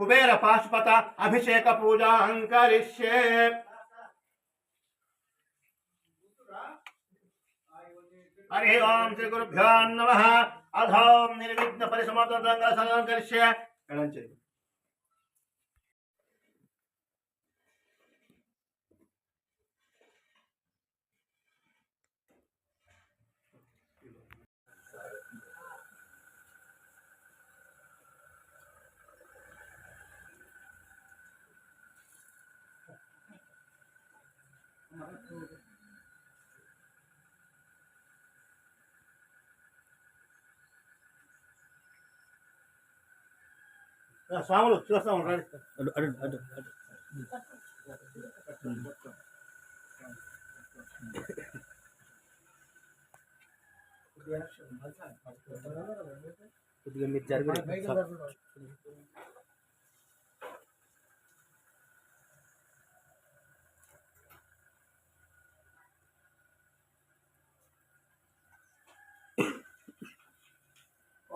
कुबेर पाशुपत अभिषेक पूजा करिष्ये। हरि ओम श्री गुरुभ्यो नम। अधोम निर्विघ्न परिसमाप्त करिष्ये। స్వాములు చూస్తా ఉంటారు అడు అడు అడు అడు కొద్దిగా మీరు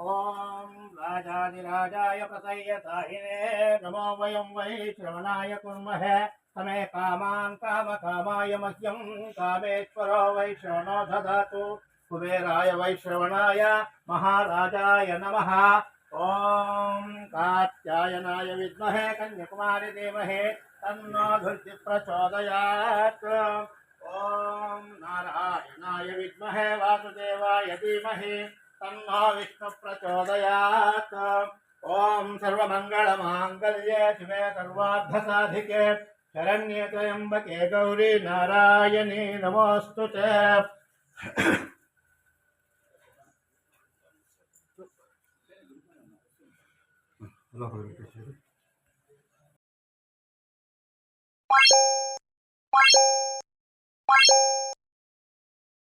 ओम राजाधिराजाय प्रसय्यताहिने नमो वयं वै श्रवणाय कुर्महे समे कामान् कामकामाय मह्यं कामेश्वरो वै श्रवणो ददातु कुबेराय वै श्रवणाय महाराजाय नमः। ॐ कात्यायनाय विद्महे, कन्याकुमारि देवहे तन्नो धृति प्रचोदयात्। ॐ नारायणाय विद्महे, वासुदेवाय धीमहि तन्नो विष्णु प्रचोदयात् ॐ सर्वमङ्गलमाङ्गल्ये शिवे सर्वार्थसाधिके शरण्य त्र्यंबके गौरी नारायणी, नमोऽस्तु ते